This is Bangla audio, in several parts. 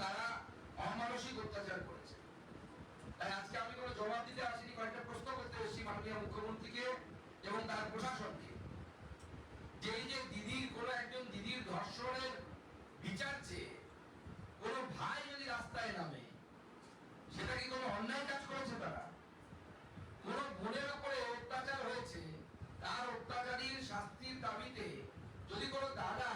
তারা অমানসিক অত্যাচার করেছে। তাই আজকে আমি কোনো জবাব দিতে আসিনি কয়েকটা প্রশ্ন করতে এসেছি মাননীয় মুখ্যমন্ত্রীকে এবং তার প্রশাসনকে যে এই যে দিদির কোনো একজন দিদির ধর্ষণের বিচার চেয়ে কোনো ভাই যদি রাস্তায় নামে সেটা কি কোনো অন্যায় কাজ করেছে তারা কোন বোনের উপরে অত্যাচার হয়েছে তার অত্যাচারীর শাস্তির দাবিতে যদি কোনো দাদা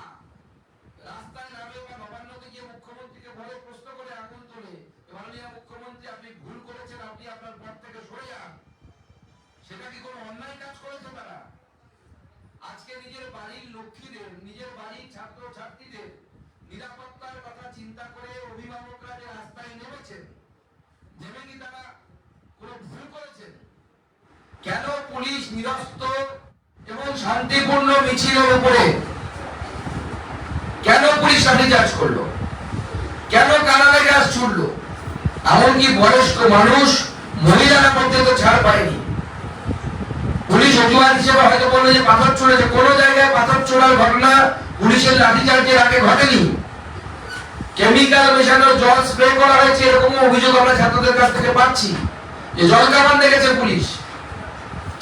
রাস্তায় নামে বা নবান্নতে গিয়ে মুখ্যমন্ত্রীকে বলে প্রশ্ন করে আগুন তোলে মাননীয় মুখ্যমন্ত্রী আপনি ভুল করেছেন আপনি আপনার পদ থেকে সরে যান সেটা কি কোনো অন্যায় কাজ করেছে তারা আজকে নিজের বাড়ির লক্ষ্মীদের নিজের বাড়ির ছাত্র ছাত্রীদের নিরাপত্তার কথা চিন্তা করে অভিভাবকরা যে রাস্তায় নেমেছেন নেমে কি তারা, কোনো ভুল করেছেন? কেন পুলিশ নিরস্ত এবং শান্তিপূর্ণ মিছিলের উপরে? কেন পুলিশ লাঠিচার্জ করল? কেন কানাডা গ্যাস ছুটলো এমনকি বয়স্ক মানুষ মহিলারা পর্যন্ত ছাড় পায়নি। পুলিশ হিসেবে হয়তো বলল যে পাথর ছুড়েছে। কোনো জায়গায় পাথর ছোড়ার ঘটনা পুলিশের লাঠিচার্জের আগে ঘটেনি। কেমিক্যাল মেশানো জল স্প্রে করা হয়েছে এরকম অভিযোগ আমরা ছাত্রদের কাছ থেকে পাচ্ছি। যে জল কামান দেখেছে পুলিশ।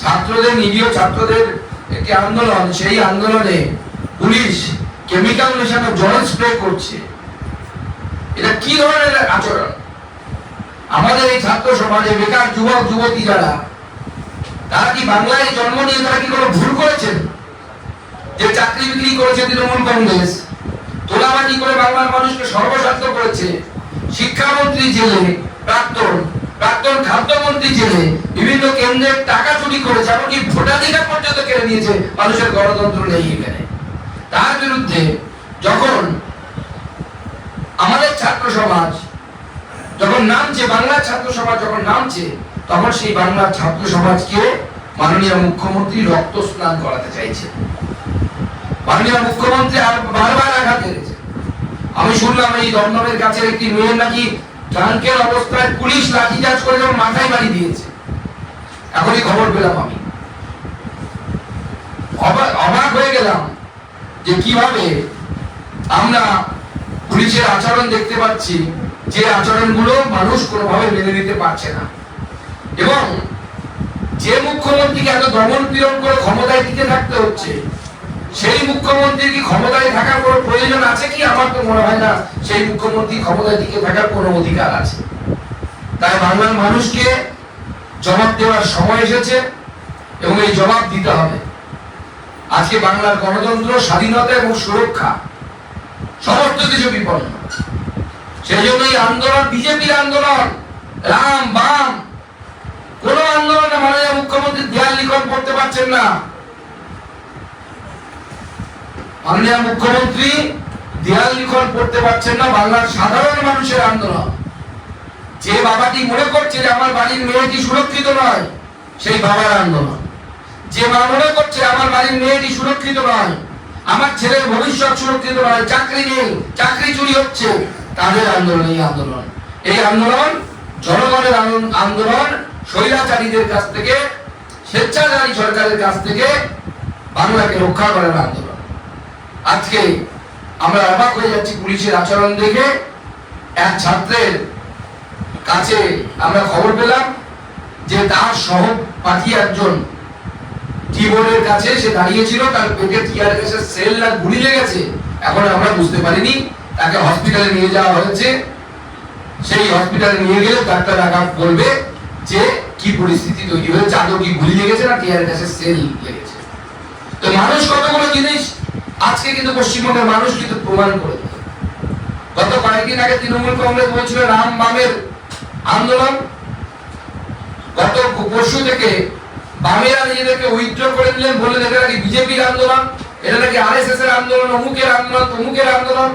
ছাত্রদের, নিরীহ ছাত্রদের একটি আন্দোলন, সেই আন্দোলনে পুলিশ কেমিক্যাল মেশানো জল স্প্রে করছে। এটা কি ধরনের আচরণ? আমাদের এই ছাত্র সমাজে বেকার যুবক, যুবতী যারা তারা কি বাংলায় জন্ম নিয়ে তারা কি কোনো ভুল করেছেন যে চাকরি বিক্রি করেছে তৃণমূল কংগ্রেস, তোলাবাজি করে বাংলার মানুষকে সর্বস্বার্থ করেছে, শিক্ষামন্ত্রী জেলে, প্রাক্তন প্রাক্তন খাদ্যমন্ত্রী জেলে, বিভিন্ন কেন্দ্রের টাকা চুরি করেছে, এমনকি ভোটাধিকার পর্যন্ত কেড়ে নিয়েছে, মানুষের গণতন্ত্র নেই এখানে। তার বিরুদ্ধে যখন আমাদের ছাত্র সমাজ, যখন নামছে, বাংলার ছাত্র সমাজ যখন নামছে তখন সেই বাংলার ছাত্র সমাজকে মাননীয় মুখ্যমন্ত্রী রক্ত স্নান করাতে চাইছে। মাননীয় মুখ্যমন্ত্রী আর বারবার আঘাত এনেছে আমি শুনলাম এই দমদমের কাছে একটি মেয়ের নাকি ট্রাঙ্কের অবস্থায় পুলিশ লাঠিচার্জ করে যখন মাথায় বাড়ি দিয়েছে। এখনই খবর পেলাম আমি। অবাক হয়ে গেলাম যে কীভাবে আমরা পুলিশের আচরণ দেখতে পাচ্ছি, যে আচরণগুলো মানুষ কোনোভাবে মেনে নিতে পারছে না। এবং যে মুখ্যমন্ত্রীকে এত দমন পীড়ন করে ক্ষমতায় টিকে থাকতে হচ্ছে, সেই মুখ্যমন্ত্রীর কি ক্ষমতায় থাকার কোনো প্রয়োজন আছে কি? আমার তো মনে হয় না সেই মুখ্যমন্ত্রী ক্ষমতায় টিকে থাকার কোনো অধিকার আছে। তাই বাংলার মানুষকে জবাব দেওয়ার সময় এসেছে এবং এই জবাব দিতে হবে। আজকে বাংলার গণতন্ত্র, স্বাধীনতা এবং সুরক্ষা সমস্ত কিছু বিপন্ন। সেই জন্য এই আন্দোলন, বিজেপির আন্দোলন, রাম বাম কোন আন্দোলনে মাননীয় মুখ্যমন্ত্রী দেয়াল লিখন করতে পারছেন না। মাননীয় মুখ্যমন্ত্রী দেয়াল লিখন করতে পারছেন না, বাংলার সাধারণ মানুষের আন্দোলন। যে বাবাটি মনে করছে যে আমার বাড়ির মেয়েটি সুরক্ষিত নয়, সেই বাবার আন্দোলন। যে মা মনে করছে আমার বাড়ির মেয়েটি সুরক্ষিত নয়, আমার ছেলের ভবিষ্যৎ সুরক্ষিত নয়, চাকরি নেই, চাকরি চুরি হচ্ছে, তাদের আন্দোলন, এই আন্দোলন। এই আন্দোলন জনগণের আন্দোলন- আন্দোলন স্বৈরাচারীদের কাছ থেকে, স্বেচ্ছাচারী সরকারের কাছ থেকে বাংলাকে রক্ষা করার আন্দোলন। আজকে আমরা অবাক হয়ে যাচ্ছি পুলিশের আচরণ দেখে। এক ছাত্রের কাছে আমরা খবর পেলাম যে তার সহপাঠী একজন কিবোর্ডের কাছে সে দাঁড়িয়েছিল, তার পেটে টিয়ার গ্যাসের সেল না গুলি লেগেছে। এখন আমরা বুঝতে পারিনি, তাকে হসপিটালে নিয়ে যাওয়া হয়েছে। সেই হসপিটালে নিয়ে গেলে ডাক্তার আঘাত বলবে যে কি পরিস্থিতি তৈরি হয়েছে, আদৌ কি গুলি লেগেছে না টিয়ার গ্যাসের সেল লেগেছে? তো মানুষ কতগুলো জিনিস? আজকে কিন্তু পশ্চিমবঙ্গের মানুষ কিন্তু প্রমাণ করে গত কয়েকদিন আগে তৃণমূল কংগ্রেস বলছিল, রাম বামের আন্দোলন। গত পরশু থেকে বামেরা নিজেদেরকে উইথড্র করে দিলেন বলে এটা নাকি বিজেপির আন্দোলন? এটা নাকি আরএসএস এর আন্দোলন? অমুকের আন্দোলন, তমুকের আন্দোলন?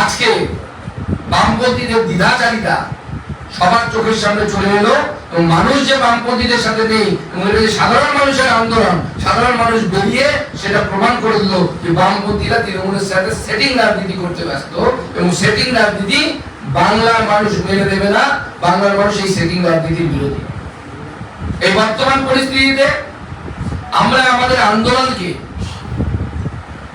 আজকে বামপন্থীদের দ্বিধাচারিতা সবার চোখের সামনে চলে এলো মানুষ যে বামপন্থীদের সাথে নেই সাধারণ মানুষের আন্দোলন, সাধারণ মানুষ বেরিয়ে সেটা প্রমাণ করে দিল যে বামপন্থীরা তৃণমূলের সাথে সেটিং রাজনীতি করতে ব্যস্ত এবং সেটিং রাজনীতি বাংলার মানুষ মেনে দেবে না, বাংলার মানুষ এই সেটিং রাজনীতির বিরোধী। এই বর্তমান পরিস্থিতিতে আমরা আমাদের আন্দোলনকে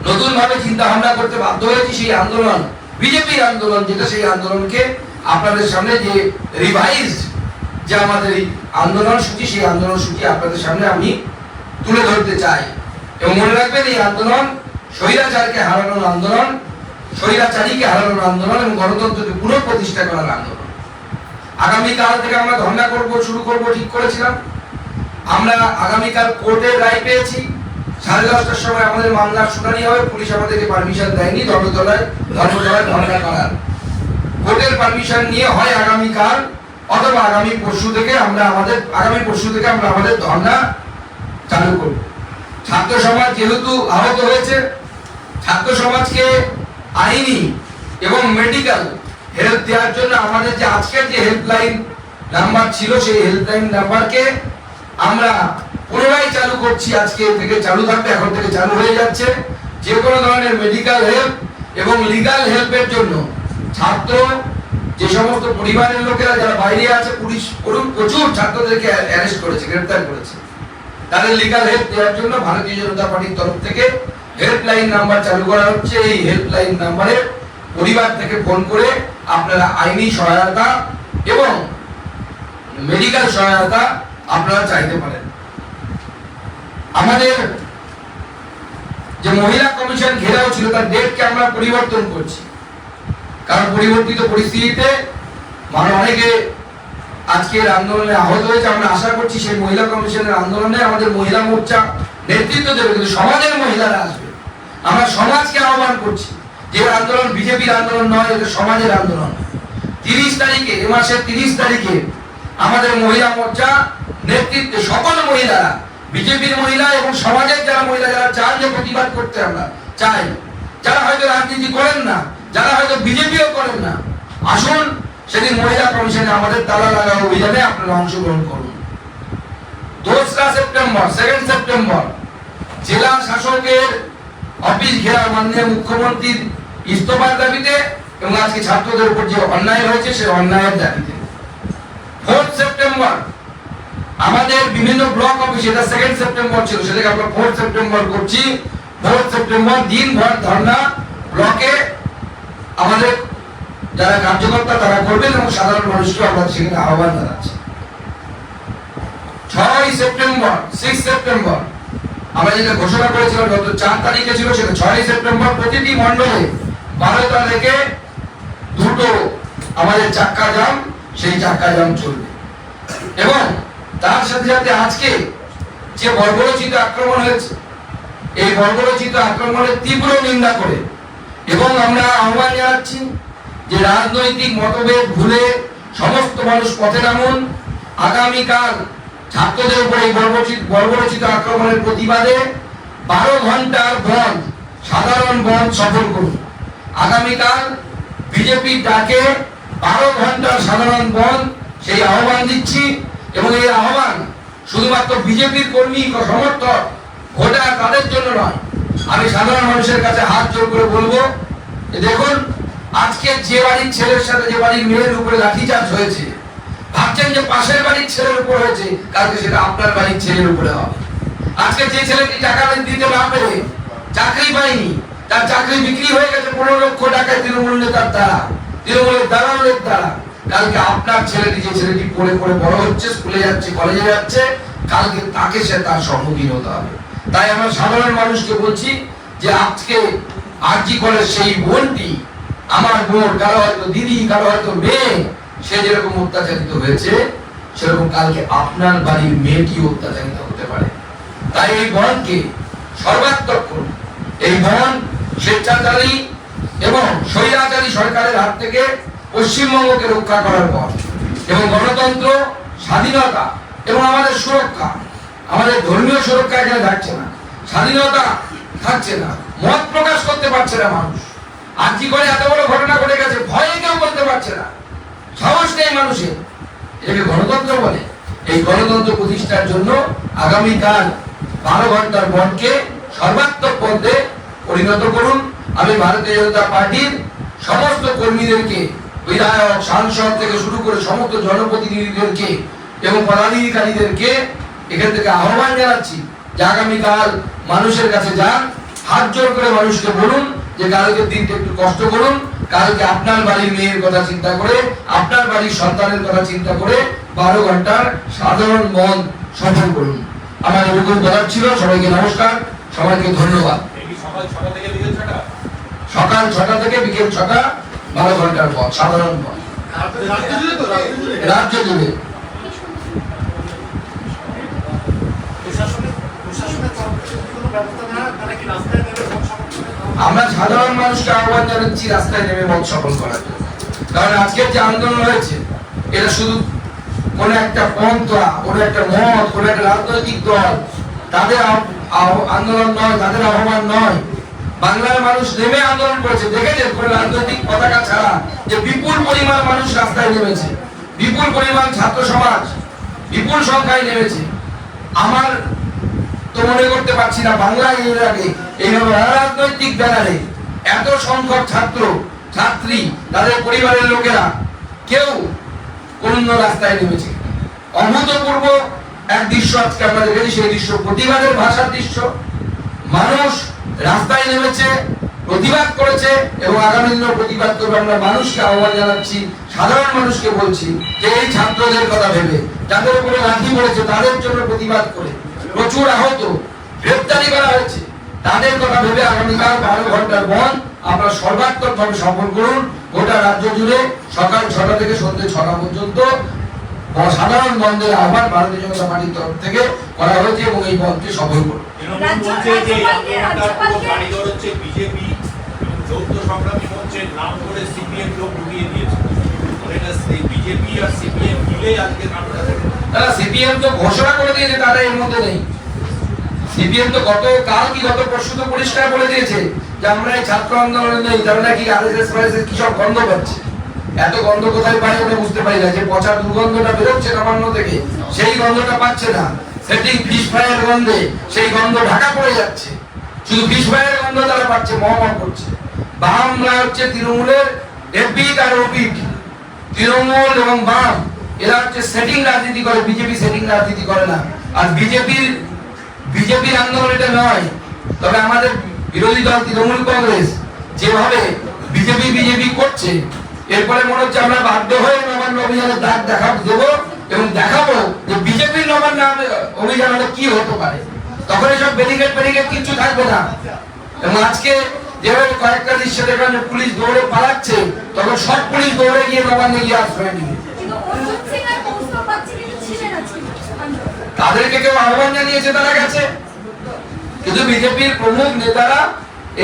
নতুন ভাবে চিন্তা ভাবনা করতে বাধ্য হয়েছি, সেই আন্দোলন, বিজেপির আন্দোলন, যেটা সেই আন্দোলনকে আপনাদের সামনে যে রিভাইজ যে আমাদের এই আন্দোলন সূচি, সেই আন্দোলন সূচি আপনাদের সামনে আমি তুলে ধরতে চাই। এবং মনে রাখবেন, এই আন্দোলন স্বৈরাচারকে হারানোর আন্দোলন, স্বৈরাচারীকে হারানোর আন্দোলন এবং গণতন্ত্রকে পুনঃপ্রতিষ্ঠা করার আন্দোলন। আগামীকাল থেকে আমরা ধর্ণা করব, শুরু করব, ঠিক করেছিলাম। আমরা আগামীকাল কোর্টের রায় পেয়েছি। সাড়ে দশটার সময় আমাদের মামলার শুনানি হবে। পুলিশ আমাদেরকে পারমিশন দেয়নি। ধর্মতলায় ধর্মতলায় ধর্ণা করার। কোর্টের পারমিশন নিয়ে হয় আগামীকাল অথবা আগামী পরশু থেকে আমরা আমাদের, আগামী পরশু থেকে আমরা আমাদের ধর্ণা চালু করব। ছাত্র সমাজ যেহেতু আহত হয়েছে, ছাত্র সমাজকে আইনি এবং মেডিকেল হেল্প দেওয়ার জন্য আমাদের যে আজকের যে হেল্পলাইন নাম্বার ছিল, সেই হেল্পলাইন নাম্বারকে আমরা পুনরায় চালু করছি। আজকে থেকে চালু থাকবে, এখন থেকে চালু হয়ে যাচ্ছে। যে কোনো ধরনের মেডিকেল হেল্প এবং লিগাল হেল্পের জন্য ছাত্র, যে সমস্ত পরিবারের লোকেরা যারা বাইরে আছে, পুলিশ প্রচুর- প্রচুর ছাত্রদেরকে অ্যারেস্ট করেছে গ্রেফতার করেছে। তাদের লিগাল হেল্প দেওয়ার জন্য ভারতীয় জনতা পার্টির তরফ থেকে হেল্পলাইন নাম্বার চালু করা হচ্ছে। এই হেল্পলাইন নাম্বারে পরিবার থেকে ফোন করে আপনারা আইনি সহায়তা এবং মেডিকেল সহায়তা আপনারা চাইতে পারেন। আমাদের যে মহিলা কমিশন ঘেরাও ছিল, তার ডেটকে আমরা পরিবর্তন করছি। কারণ পরিবর্তিত পরিস্থিতিতে মানে অনেকে আজকের আন্দোলনে আহত হয়েছে। আমরা আশা করছি সেই মহিলা কমিশনের আন্দোলনে আমাদের মহিলা মোর্চা নেতৃত্ব দেবে, কিন্তু সমাজের মহিলারা আসবে। আমরা সমাজকে আহ্বান করছি যে আন্দোলন বিজেপির আন্দোলন নয়, এটা সমাজের আন্দোলন। তিরিশ তারিখে, এ মাসের তিরিশ তারিখে আমাদের মহিলা মোর্চা নেতৃত্বে সকল মহিলারা, বিজেপির মহিলা এবং সমাজের যারা মহিলা, যারা চান যে প্রতিবাদ করতে আমরা চাই, যারা হয়তো রাজনীতি করেন না যারা হয়তো বিজেপিও করেন না। আসুন, সেদিন মহিলা কমিশনে আমাদের তালা লাগা অভিযানে আপনারা অংশগ্রহণ করুন। দোসরা সেপ্টেম্বর, সেকেন্ড সেপ্টেম্বর, জেলা শাসকের অফিস ঘেরা মাননীয় মুখ্যমন্ত্রীর ইস্তফার দাবিতে এবং আজকে ছাত্রদের উপর যে অন্যায় হয়েছে সেই অন্যায়ের দাবিতে। ফোর্থ সেপ্টেম্বর, আমাদের বিভিন্ন ব্লক অফিস, এটা সেকেন্ড সেপ্টেম্বর ছিল, সেটাকে আমরা ফোর্থ সেপ্টেম্বর করছি। ফোর্থ সেপ্টেম্বর দিনভর ধর্ণা ব্লকে আমাদের যারা কার্যকর্তা, তারা করবেন এবং সাধারণ মানুষকে আমরা সেখানে আহ্বান জানাচ্ছি। ছয় সেপ্টেম্বর সিক্স সেপ্টেম্বর, আমরা যেটা ঘোষণা করেছিলাম গত চার তারিখে ছিল সেটা ছয় সেপ্টেম্বর প্রতিটি মণ্ডলে বারোটা থেকে দুটো আমাদের চাক্কা জাম, সেই চাক্কা জাম চলবে। এবং তার সাথে সাথে আজকে যে বর্বরচিত আক্রমণ হয়েছে, এই বর্বরচিত আক্রমণের তীব্র নিন্দা করে এবং আমরা আহ্বান জানাচ্ছি যে রাজনৈতিক মতভেদ ভুলে সমস্ত মানুষ পথে নামুন। আগামীকাল ছাত্রদের উপর বর্বরচিত বর্বরচিত আক্রমণের প্রতিবাদে বারো ঘণ্টার বন্ধ, সাধারণ বন্ধ সফল করুন। আগামীকাল বিজেপির ডাকে বারো ঘণ্টার সাধারণ বন্ধ, সেই আহ্বান দিচ্ছি এবং এই আহ্বান শুধুমাত্র বিজেপির কর্মী, সমর্থক, ভোটার তাদের জন্য নয় আমি সাধারণ মানুষের কাছে হাত জোর করে বলব দেখুন, আজকে যে বাড়ির ছেলের সাথে যে বাড়ির মেয়ের উপরে লাঠিচার্জ হয়েছে, ভাবছেন যে পাশের বাড়ির ছেলের উপর হয়েছে, কালকে সেটা আপনার বাড়ির ছেলের উপরে হবে। আজকে যে ছেলেটি টাকা দিতে না পেরে চাকরি পায়নি, তার চাকরি বিক্রি হয়ে গেছে পনেরো লক্ষ টাকায় তৃণমূল নেতার দ্বারা, তৃণমূলের দালালের দ্বারা। কালকে আপনার ছেলেটি যে ছেলেটি পড়ে পড়ে বড় হচ্ছে, স্কুলে যাচ্ছে, কলেজে যাচ্ছে, কালকে তাকে সে তার সম্মুখীন হতে হবে। তাই আমরা সাধারণ মানুষকে বলছি যে আজকে আরজি কলেজ সেই বোনটি, আমার বোন, কারও হয়তো দিদি, কারও হয়তো মেয়ে, সে যেরকম অত্যাচারিত হয়েছে, সেরকম কালকে আপনার বাড়ির মেয়েটি অত্যাচারিত হতে পারে। তাই এই বনকে সর্বাত্মক করুন। এই বন স্বেচ্ছাচারী এবং স্বৈরাচারী সরকারের হাত থেকে পশ্চিমবঙ্গকে রক্ষা করার পর এবং গণতন্ত্র, স্বাধীনতা এবং আমাদের সুরক্ষা আমাদের ধর্মীয় সুরক্ষা এখানে থাকছে না, স্বাধীনতা থাকছে না, মত প্রকাশ করতে পারছে না মানুষ। আর কি করে এত বড় ঘটনা ঘটে গেছে ভয়ে কেউ বলতে পারছে না। সাহস নেই মানুষের। এটাকে গণতন্ত্র বলে। এই গণতন্ত্র প্রতিষ্ঠার জন্য আগামীকাল বারো ঘণ্টার বনকে সর্বাত্মক পদে পরিণত করুন। আমি ভারতীয় জনতা পার্টির সমস্ত কর্মীদেরকে, বিধায়ক, সাংসদ থেকে শুরু করে সমস্ত জনপ্রতিনিধিদেরকে এবং পদাধিকারীদেরকে এখান থেকে আহ্বান জানাচ্ছি যে আগামীকাল মানুষের কাছে যান হাত জোর করে মানুষকে বলুন যে কালকের দিনটা একটু কষ্ট করুন কালকে আপনার বাড়ির মেয়ের কথা চিন্তা করে আপনার বাড়ির সন্তানের কথা চিন্তা করে বারো ঘণ্টার সাধারণ মন সফল করুন। আমার এরকম বলার ছিল সবাইকে নমস্কার সবাইকে ধন্যবাদ। সকাল ছটা থেকে বিকেল ছটা সকাল ছটা থেকে বিকেল ছটা বারো ঘণ্টার পথ সাধারণ পথ রাজ্য জুড়ে তো রাজ্য জুড়ে রাজ্য জুড়ে প্রশাসনের প্রশাসনের তরফ থেকে কোনো ব্যবস্থা নেওয়া হয়? তারা কি রাস্তায় নেমে ভোট সমর্থন করে? আমরা সাধারণ মানুষকে আহ্বান জানাচ্ছি, রাস্তায় নেমে মত সফল করার কারণ আজকের যে আন্দোলন হয়েছে, এটা শুধু কোন একটা পন্থা কোন একটা মত, কোন একটা রাজনৈতিক দল, তাদের আন্দোলন নয়, তাদের আহ্বান নয়। বাংলার মানুষ নেমে আন্দোলন করেছে। দেখেছেন, কোন রাজনৈতিক পতাকা ছাড়া যে বিপুল পরিমাণ মানুষ রাস্তায় নেমেছে। বিপুল পরিমাণ ছাত্র সমাজ বিপুল সংখ্যায় নেমেছে। আমার তো মনে করতে পারছি না বাংলায় এর এইভাবে রাজনৈতিক ব্যানারে এত সংখ্যক ছাত্র, ছাত্রী, তাদের পরিবারের লোকেরা কেউ কোন রাস্তায় নেমেছে। অভূতপূর্ব এক দৃশ্য আজকে আমরা দেখেছি, সেই দৃশ্য প্রতিবাদের ভাষার দৃশ্য। মানুষ রাস্তায় নেমেছে, প্রতিবাদ করেছে এবং আগামী দিনেও প্রতিবাদ করবে। আমরা মানুষকে আহ্বান জানাচ্ছি, সাধারণ মানুষকে বলছি যে এই ছাত্রদের কথা ভেবে, যাদের উপরে লাঠি পড়েছে, তাদের জন্য প্রতিবাদ করে। প্রচুর আহত গ্রেপ্তারি করা হয়েছে। তাদের কথা ভেবে আগামীকাল বারো ঘণ্টার বন্ধ আপনারা সর্বাত্মক ভাবে সফল করুন। গোটা রাজ্য জুড়ে সকাল ছটা থেকে সন্ধ্যে ছটা পর্যন্ত সাধারণ বন্ধের আহ্বান ভারতীয় জনতা পার্টির তরফ থেকে করা হয়েছে এবং এই বন্ধকে সফল করুন। হচ্ছে বিজেপি যৌথ সংগ্রামী মঞ্চের নাম করে সিপিএম লোক ঢুকিয়ে দিয়েছে। বিজেপি আর সিপিএম মিলে আজকে করে তারা সিপিএম তো ঘোষণা করে দিয়েছে, তারা এর মধ্যে নেই। সিপিএম তো গত কাল কি গত পরশু তো পরিষ্কার বলে দিয়েছে যে আমরা এই ছাত্র আন্দোলনে নেই, তারা নাকি আরএসএস ফারএসএস কি সব গন্ধ পাচ্ছে? এত গন্ধ কোথায় পায় আমরা বুঝতে পারি না, যে পচা দুর্গন্ধটা বেরোচ্ছে নবান্ন থেকে, সেই গন্ধটা পাচ্ছে না। সেটি ফিশ ফ্রাইয়ের গন্ধে, সেই গন্ধ ঢাকা পড়ে যাচ্ছে। শুধু ফিশ ফ্রাইয়ের গন্ধ তারা পাচ্ছে মহমহ করছে। বামরা হচ্ছে তৃণমূলের এপিক আর ওপিক তৃণমূল এবং বাম এরা হচ্ছে সেটিং রাজনীতি করে বিজেপি সেটিং রাজনীতি করে না। আর বিজেপির বিজেপির আন্দোলন এটা নয়। তবে আমাদের বিরোধী দল তৃণমূল কংগ্রেস যেভাবে বিজেপি বিজেপি করছে, এরপরে মনে হচ্ছে আমরা বাধ্য হয়ে নবান্ন অভিযানের দাগ দেখাবো দেবো এবং দেখাবো যে বিজেপির নবান্ন অভিযান হলে কি হতে পারে। তখন এসব ব্যারিকেড ব্যারিকেড কিচ্ছু থাকবে না। এবং আজকে যেভাবে কয়েকটা দৃশ্য দেখলাম পুলিশ দৌড়ে পালাচ্ছে, তখন সব পুলিশ দৌড়ে গিয়ে নবান্নে গিয়ে আশ্রয় নিবে। তাদেরকে কেউ আহ্বান জানিয়েছে তারা গেছে কিন্তু বিজেপির প্রমুখ নেতারা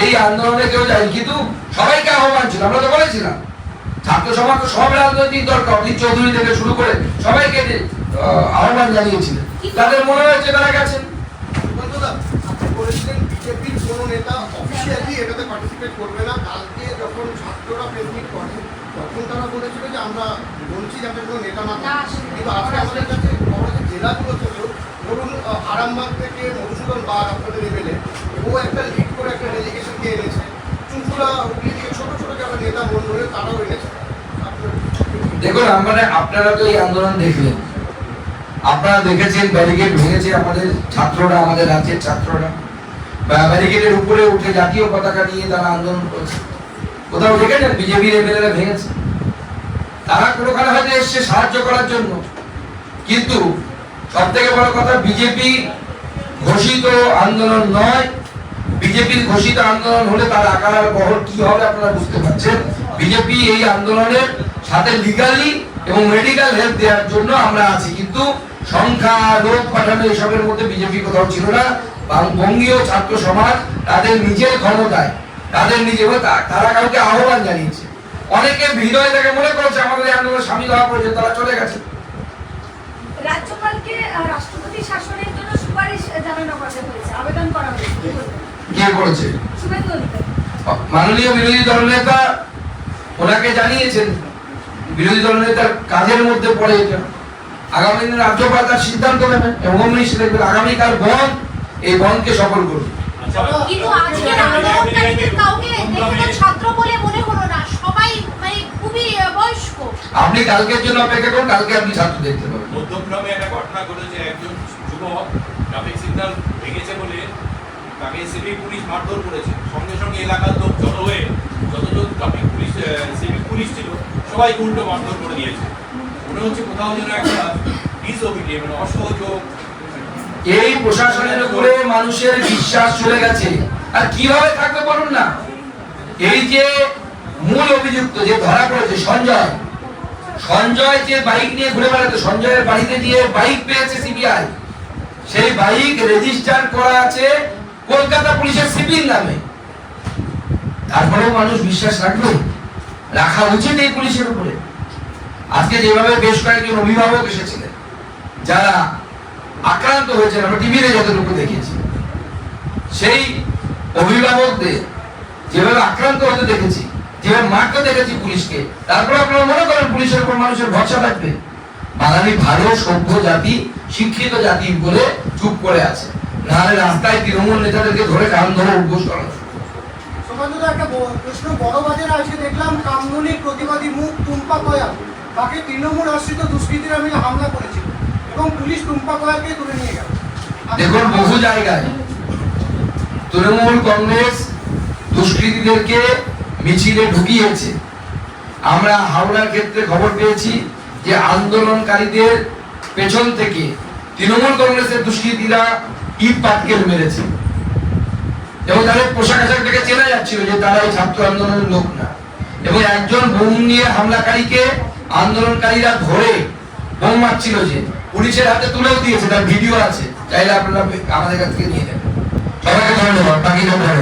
এই আন্দোলনে কেউ যায় কিন্তু সবাইকে আহ্বান ছিল আমরা তো বলেছিলাম। ছাত্র সমাজ তো সব রাজনৈতিক দল অজিত চৌধুরী থেকে শুরু করে সবাইকে আহ, আহ্বান জানিয়েছিলেন। তাদের মনে হয়েছে তারা গেছেন। বলেছিলেন বিজেপির কোনো নেতা অফিসিয়ালি এটাতে পার্টিসিপেট করবে না। কালকে যখন ছাত্ররা প্রেস মিট করে তখন তারা বলেছিল যে আমরা বলছি যাতে কোনো নেতা না কিন্তু আজকে আমাদের কাছে জেলাগুলো ধরুন আরামবাগ থেকে মধুসূদন বাগ আপনাদের এমএলএ, ও একটা লিড করে একটা ডেলিগেশনকে এনেছে। চুঁচুড়া হুগলি থেকে ছোট ছোট যারা নেতা মন্ডলে, তারাও এনেছে। দেখুন আমরা আপনারা তো এই আন্দোলন দেখলেন। আপনারা দেখেছেন ব্যারিকেড ভেঙেছে আমাদের ছাত্ররা, আমাদের রাজ্যের ছাত্ররা। ব্যারিকেডের উপরে উঠে জাতীয় পতাকা নিয়ে তারা আন্দোলন করছে। কোথাও দেখেছেন? বিজেপির এমএলএরা ভেঙেছে। তারা কোনোখানে হয়তো এসছে সাহায্য করার জন্য। কিন্তু সব থেকে বড় কথা, বিজেপি ঘোষিত আন্দোলন নয়। বিজেপির ঘোষিত আন্দোলন হলে তার আকার আর বহর কি হবে আপনারা বুঝতে পারছেন? বিজেপি এই আন্দোলনের সাথে লিগালি এবং মেডিকেল হেল্প দেওয়ার জন্য আমরা আছি। কিন্তু সংখ্যা লোক পাঠানো এসবের মধ্যে বিজেপি কোথাও ছিল না। বঙ্গীয় ছাত্র সমাজ তাদের নিজের ক্ষমতায়, তাদের নিজের তারা কাউকে আহ্বান জানিয়েছে। অনেকে হৃদয় থেকে মনে করছে, আমাদের এই আন্দোলনে সামিল হওয়া প্রয়োজন, তারা চলে গেছে। রাষ্ট্রপতি শাসনের জন্য সুপারিশ জানানো হয়েছে আবেদন করা হয়েছে। কে করেছে মাননীয় বিরোধী দলনেতা ওনাকে জানিয়েছেন। বিরোধী দলনেতার কাজের মধ্যে পড়ে এটা। আগামী দিনে রাজ্যপাল তার সিদ্ধান্ত নেবেন এবং অমনি সে দেখবেন আগামীকাল বন্ধ এই বন্ধকে সফল করবে কিন্তু আজকের আন্দোলনকারীদের কাউকে দেখে ছাত্র বলে মনে হলো না। সবাই মানে খুবই আহ, বয়স্ক আপনি কালকের জন্য অপেক্ষা করুন কালকে আপনি ছাত্র দেখতে পাবেন। মধ্যক্রমে একটা ঘটনা ঘটেছে একজন যুবক ট্রাফিক সিগন্যাল ভেঙেছে বলে তাকে সিভিক পুলিশ মারধর করেছে। সঙ্গে সঙ্গে এলাকার লোক জড়ো হয়ে যতজন ট্রাফিক পুলিশ সিভিক পুলিশ ছিল সবাই উল্টো মারধর করে দিয়েছে। মনে হচ্ছে কোথাও যেন একটা ডিসওবিডিয়ে মানে অসহযোগ। এই প্রশাসনের উপরে মানুষের বিশ্বাস চলে গেছে। আর কীভাবে থাকবে বলুন না? এই যে মূল অভিযুক্ত যে ধরা পড়েছে সঞ্জয় সঞ্জয় যে বাইক নিয়ে ঘুরে বেড়াতো, সঞ্জয়ের বাড়িতে গিয়ে বাইক পেয়েছে সিবিআই সেই বাইক রেজিস্টার করা আছে কলকাতা পুলিশের সিপির নামে। তারপরেও মানুষ বিশ্বাস রাখবে, রাখা উচিত এই পুলিশের উপরে। আজকে যেভাবে বেশ কয়েকজন অভিভাবক এসেছিলেন, যারা আক্রান্ত হয়েছেন, আমরা টিভিতে যতটুকু দেখেছি। সেই অভিভাবকদের যেভাবে আক্রান্ত হতে দেখেছি যেভাবে মারতে দেখেছি পুলিশকে তারপরে আপনারা মনে করেন পুলিশের উপর মানুষের ভরসা থাকবে। বাঙালি ভালো সভ্য জাতি শিক্ষিত জাতি বলে চুপ করে আছে। নাহলে রাস্তায় তৃণমূল নেতাদেরকে ধরে কান ধরে উদ্বোস করা একটা প্রশ্ন। বড় বাজারে আজকে দেখলাম কামদুনির প্রতিবাদী মুখ টুম্পা কয়াল। তাকে তৃণমূল আশ্রিত দুষ্কৃতীরা মিলে হামলা করেছিল এবং পুলিশ টুম্পা কয়ালকে তুলে নিয়ে গেল। দেখুন বহু জায়গায় তৃণমূল কংগ্রেস দুষ্কৃতীদেরকে মিছিলে ঢুকিয়েছে। আমরা হাওড়ার ক্ষেত্রে খবর পেয়েছি যে আন্দোলনকারীদের পেছন থেকে তৃণমূল কংগ্রেসের দুষ্কৃতীরা ইট পাটকেল মেরেছে। এবং তাদের পোশাক আশাক থেকে চেনা যাচ্ছিল যে তারা এই ছাত্র আন্দোলনের লোক না। এবং একজন বোম নিয়ে হামলাকারীকে আন্দোলনকারীরা ধরে বোম মারছিল যে পুলিশের হাতে তুলেও দিয়েছে, তার ভিডিও আছে। চাইলে আপনারা আমাদের কাছ থেকে নিয়ে নেবেন। সবাইকে ধন্যবাদ। বাকিটা ধরেন